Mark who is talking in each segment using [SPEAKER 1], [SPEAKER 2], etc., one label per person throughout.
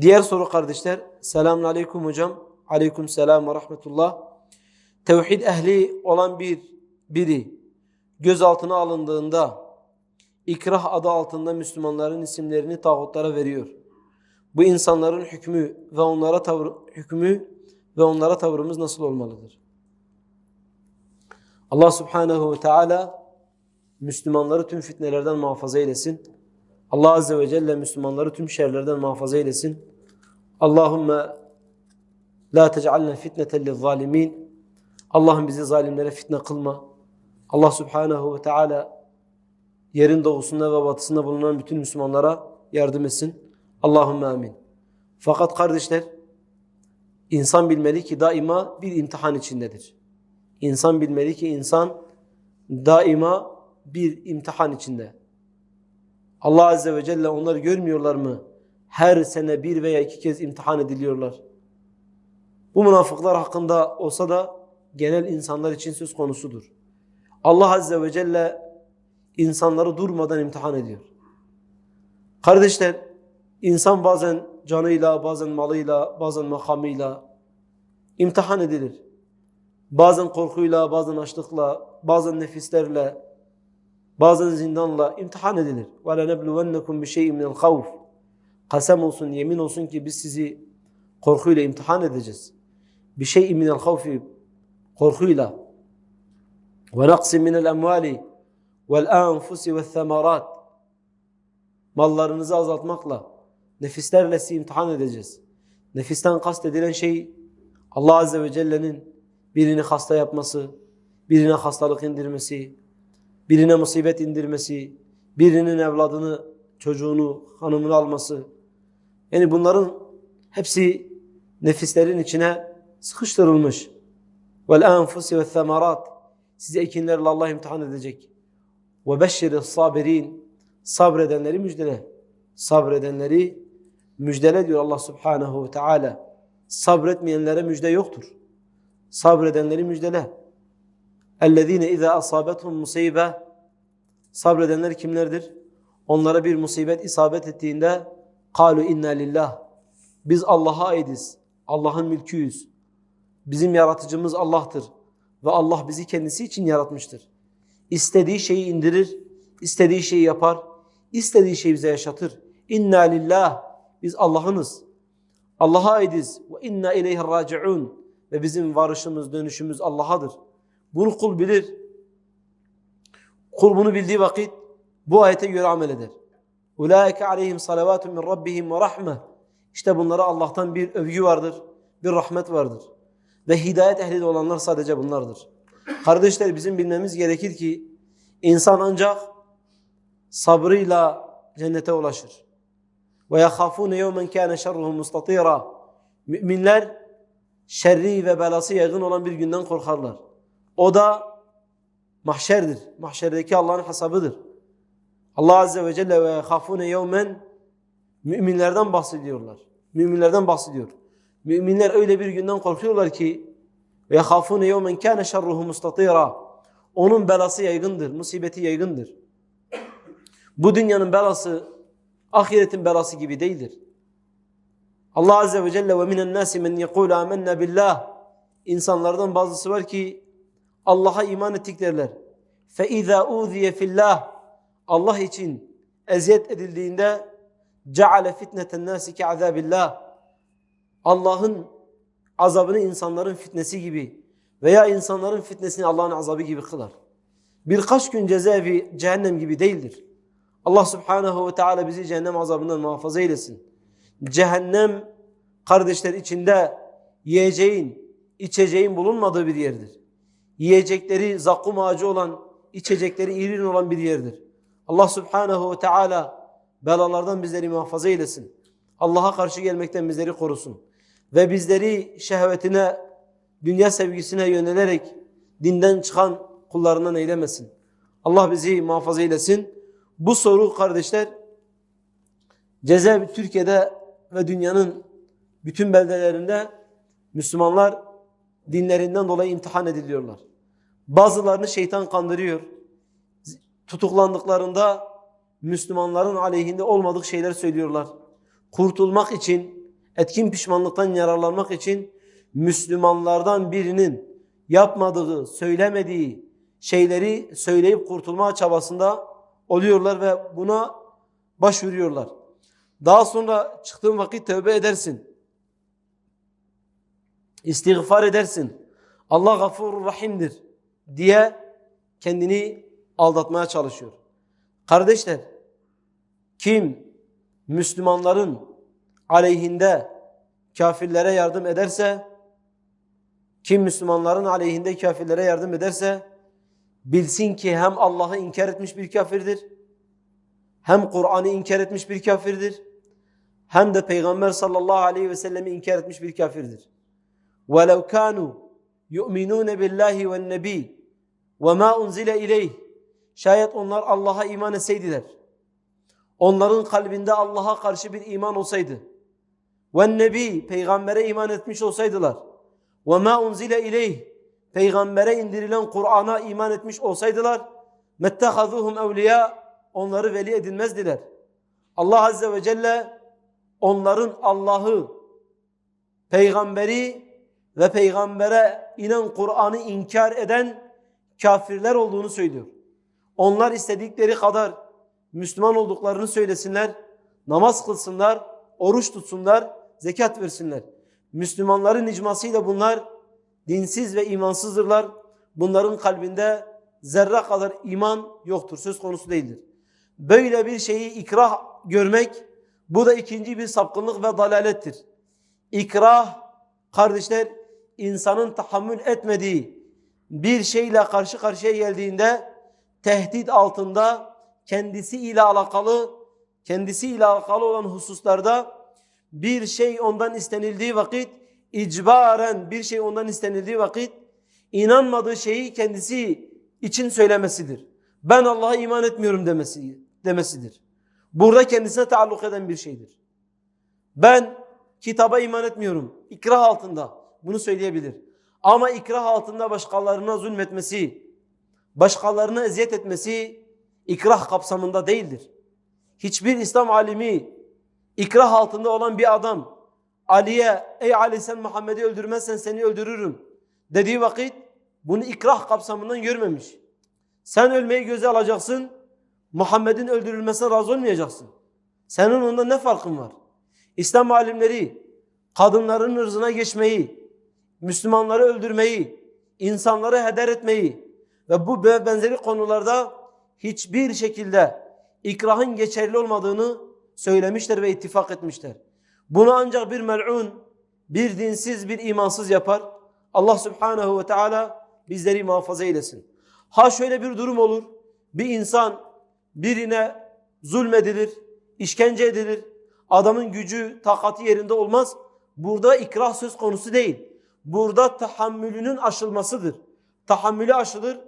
[SPEAKER 1] Diğer soru kardeşler. Selamun aleyküm hocam. Aleyküm selam ve rahmetullah. Tevhid ehli olan bir biri gözaltına alındığında ikrah adı altında Müslümanların isimlerini tağutlara veriyor. Bu insanların hükmü ve onlara tavır, hükmü ve onlara tavrımız nasıl olmalıdır? Allah Subhanahu ve Teala Müslümanları tüm fitnelerden muhafaza eylesin. Allah Azze ve Celle Müslümanları tüm şerlerden muhafaza eylesin. Allahümme la tec'alna fitneten lizzalimin. Allah'ım bizi zalimlere fitne kılma. Allah Subhanahu ve Teala yerin doğusunda ve batısında bulunan bütün Müslümanlara yardım etsin. Allahümme amin. Fakat kardeşler, insan bilmeli ki daima bir imtihan içindedir. İnsan bilmeli ki insan daima bir imtihan içinde. Allah Azze ve Celle onları görmüyorlar mı? Her sene bir veya iki kez imtihan ediliyorlar. Bu münafıklar hakkında olsa da genel insanlar için söz konusudur. Allah Azze ve Celle insanları durmadan imtihan ediyor. Kardeşler, insan bazen canıyla, bazen malıyla, bazen makamıyla imtihan edilir. Bazen korkuyla, bazen açlıkla, bazen nefislerle, bazen zindanla imtihan edilir. وَلَنَبْلُوَنَّكُمْ بِشَيْءٍ مِنَ الْخَوْفِ Kasem olsun, yemin olsun ki biz sizi korkuyla imtihan edeceğiz. بِشَيْءٍ مِنَ الْخَوْفِ Korkuyla. وَنَقْسٍ مِنَ الْاَمْوَالِ وَالْاَنْفُسِ وَالثَّمَرَاتِ Mallarınızı azaltmakla, nefislerle sizi imtihan edeceğiz. Nefisten kast edilen şey Allah Azze ve Celle'nin birini hasta yapması, birine hastalık indirmesi, birine musibet indirmesi, birinin evladını, çocuğunu, hanımını alması. Yani bunların hepsi nefislerin içine sıkıştırılmış. Vel anfusi ve themarat. Sizi ekinlerle Allah imtihan edecek. Ve beşşiri sabirin. Sabredenleri müjdele. Sabredenleri müjdele diyor Allah Subhanahu ve Teala. Sabretmeyenlere müjde yoktur. Sabredenleri müjdele. اَلَّذ۪ينَ اِذَا أَصَابَتْهُمْ musibe Sabredenler kimlerdir? Onlara bir musibet isabet ettiğinde قَالُوا inna lillah Biz Allah'a aidiz. Allah'ın mülküyüz. Bizim yaratıcımız Allah'tır. Ve Allah bizi kendisi için yaratmıştır. İstediği şeyi indirir, istediği şeyi yapar, istediği şeyi bize yaşatır. İnna lillah Biz Allah'ınız. Allah'a aidiz. Ve inna ileyhi raciun ve bizim varışımız, dönüşümüz Allah'adır. Bunu kul bilir. Kul bunu bildiği vakit bu ayete göre amel eder. Aleyhim salavatun min rabbihim ve rahme. İşte bunlara Allah'tan bir övgü vardır, bir rahmet vardır. Ve hidayet ehli de olanlar sadece bunlardır. Kardeşler bizim bilmemiz gerekir ki insan ancak sabrıyla cennete ulaşır. Ve yahafune yevmen kana şerruhu mustatira. Müminler şerri ve belası yaygın olan bir günden korkarlar. O da mahşerdir. Mahşerdeki Allah'ın hesabıdır. Allah Azze ve Celle ve khafune yevmen müminlerden bahsediyorlar. Müminlerden bahsediyor. Müminler öyle bir günden korkuyorlar ki ve khafune yevmen kana şerruhu mustatira. Onun belası yaygındır, musibeti yaygındır. Bu dünyanın belası ahiretin belası gibi değildir. Allah Azze ve Celle ve minen nasi men yekul amennâ billah. İnsanlardan bazısı var ki Allah'a iman ettik derler. Fe izâ uziye fillah. Allah için eziyet edildiğinde ceale fitneten nasi ki azabillah. Allah'ın azabını insanların fitnesi gibi veya insanların fitnesini Allah'ın azabı gibi kılar. Birkaç gün cezaevi cehennem gibi değildir. Allah Subhanahu ve Teala bizi cehennem azabından muhafaza eylesin cehennem kardeşler içinde yiyeceğin, içeceğin bulunmadığı bir yerdir. Yiyecekleri zakkum ağacı olan, içecekleri irin olan bir yerdir. Allah Subhanahu ve Teala belalardan bizleri muhafaza eylesin. Allah'a karşı gelmekten bizleri korusun. Ve bizleri şehvetine, dünya sevgisine yönelerek dinden çıkan kullarından eylemesin. Allah bizi muhafaza eylesin. Bu soru kardeşler cezaevi Türkiye'de ve dünyanın bütün beldelerinde Müslümanlar dinlerinden dolayı imtihan ediliyorlar. Bazılarını şeytan kandırıyor. Tutuklandıklarında Müslümanların aleyhinde olmadık şeyler söylüyorlar. Kurtulmak için etkin pişmanlıktan yararlanmak için Müslümanlardan birinin yapmadığı, söylemediği şeyleri söyleyip kurtulma çabasında oluyorlar ve buna başvuruyorlar. Daha sonra çıktığın vakit tövbe edersin. İstiğfar edersin. Allah gafurur rahimdir diye kendini aldatmaya çalışıyor. Kardeşler, kim Müslümanların aleyhinde kafirlere yardım ederse, kim Müslümanların aleyhinde kafirlere yardım ederse, bilsin ki hem Allah'ı inkar etmiş bir kafirdir, hem Kur'an'ı inkar etmiş bir kafirdir, hem de Peygamber sallallahu aleyhi ve sellemi inkar etmiş bir kafirdir. وَلَوْ كَانُوا yu'minune billahi ve nebi ve ma unzile ileyh. Şayet onlar Allah'a iman etseydiler. Onların kalbinde Allah'a karşı bir iman olsaydı. Ve nebi peygambere iman etmiş olsaydılar. Ve ma unzile ileyh peygambere indirilen Kur'an'a iman etmiş olsaydılar mettehazuhum evliya onları veli edinmezdiler. Allah azze ve celle onların Allah'ı peygamberi ve peygambere inen Kur'an'ı inkar eden kafirler olduğunu söylüyor. Onlar istedikleri kadar Müslüman olduklarını söylesinler, namaz kılsınlar, oruç tutsunlar, zekat versinler. Müslümanların icmasıyla bunlar dinsiz ve imansızdırlar. Bunların kalbinde zerre kadar iman yoktur, söz konusu değildir. Böyle bir şeyi ikrah görmek, bu da ikinci bir sapkınlık ve dalalettir. İkrah, kardeşler, insanın tahammül etmediği bir şeyle karşı karşıya geldiğinde tehdit altında kendisiyle alakalı kendisiyle alakalı olan hususlarda bir şey ondan istenildiği vakit icbaren bir şey ondan istenildiği vakit inanmadığı şeyi kendisi için söylemesidir. Ben Allah'a iman etmiyorum demesi, demesidir. Burada kendisine taalluk eden bir şeydir. Ben kitaba iman etmiyorum. İkrah altında bunu söyleyebilir. Ama ikrah altında başkalarına zulmetmesi, başkalarına eziyet etmesi ikrah kapsamında değildir. Hiçbir İslam alimi ikrah altında olan bir adam Ali'ye ey Ali sen Muhammed'i öldürmezsen seni öldürürüm dediği vakit bunu ikrah kapsamından görmemiş. Sen ölmeyi göze alacaksın, Muhammed'in öldürülmesine razı olmayacaksın. Senin onda ne farkın var? İslam alimleri kadınların ırzına geçmeyi, Müslümanları öldürmeyi, insanları heder etmeyi ve bu benzeri konularda hiçbir şekilde ikrahın geçerli olmadığını söylemişler ve ittifak etmişler. Bunu ancak bir mel'un, bir dinsiz, bir imansız yapar. Allah subhanehu ve teala bizleri muhafaza eylesin. Ha şöyle bir durum olur. Bir insan birine zulmedilir, işkence edilir. Adamın gücü, takati yerinde olmaz. Burada ikrah söz konusu değil. Burada tahammülünün aşılmasıdır. Tahammülü aşılır.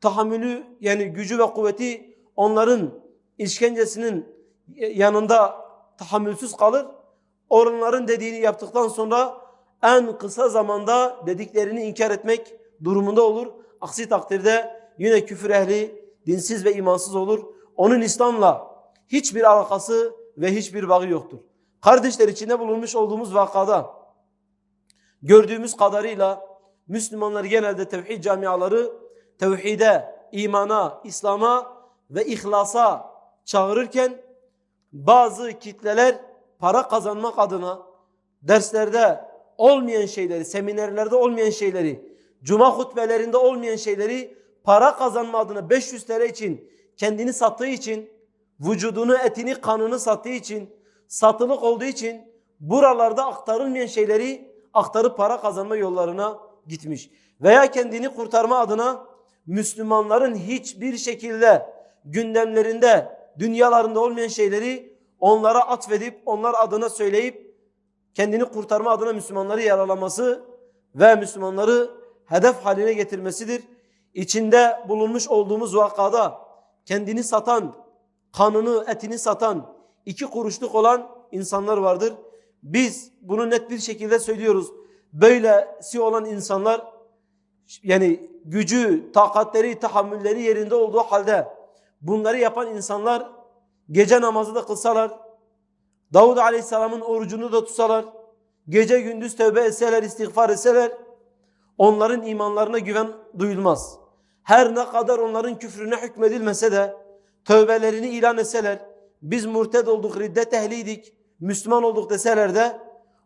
[SPEAKER 1] Tahammülü yani gücü ve kuvveti onların işkencesinin yanında tahammülsüz kalır. Onların dediğini yaptıktan sonra en kısa zamanda dediklerini inkar etmek durumunda olur. Aksi takdirde yine küfür ehli, dinsiz ve imansız olur. Onun İslam'la hiçbir alakası ve hiçbir bağı yoktur. Kardeşler içinde bulunmuş olduğumuz vakada gördüğümüz kadarıyla Müslümanlar genelde tevhid camiaları tevhide, imana, İslam'a ve ihlasa çağırırken bazı kitleler para kazanmak adına derslerde olmayan şeyleri, seminerlerde olmayan şeyleri, cuma hutbelerinde olmayan şeyleri para kazanma adına 500 TL için kendini sattığı için, vücudunu, etini, kanını sattığı için, satılık olduğu için buralarda aktarılmayan şeyleri aktarıp para kazanma yollarına gitmiş. Veya kendini kurtarma adına Müslümanların hiçbir şekilde gündemlerinde, dünyalarında olmayan şeyleri onlara atfedip, onlar adına söyleyip kendini kurtarma adına Müslümanları yaralaması ve Müslümanları hedef haline getirmesidir. İçinde bulunmuş olduğumuz vakada kendini satan, kanını, etini satan, iki kuruşluk olan insanlar vardır. Biz bunu net bir şekilde söylüyoruz. Böylesi olan insanlar yani gücü, takatleri, tahammülleri yerinde olduğu halde bunları yapan insanlar gece namazı da kılsalar, Davud Aleyhisselam'ın orucunu da tutsalar, gece gündüz tövbe etseler, istiğfar etseler onların imanlarına güven duyulmaz. Her ne kadar onların küfrüne hükmedilmese de tövbelerini ilan etseler, biz murted olduk, riddet ehliydik, Müslüman olduk deseler de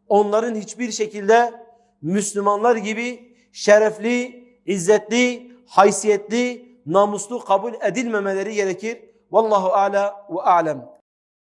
[SPEAKER 1] onların hiçbir şekilde Müslümanlar gibi şerefli, izzetli, haysiyetli, namuslu kabul edilmemeleri gerekir. Vallahu ala ve alem.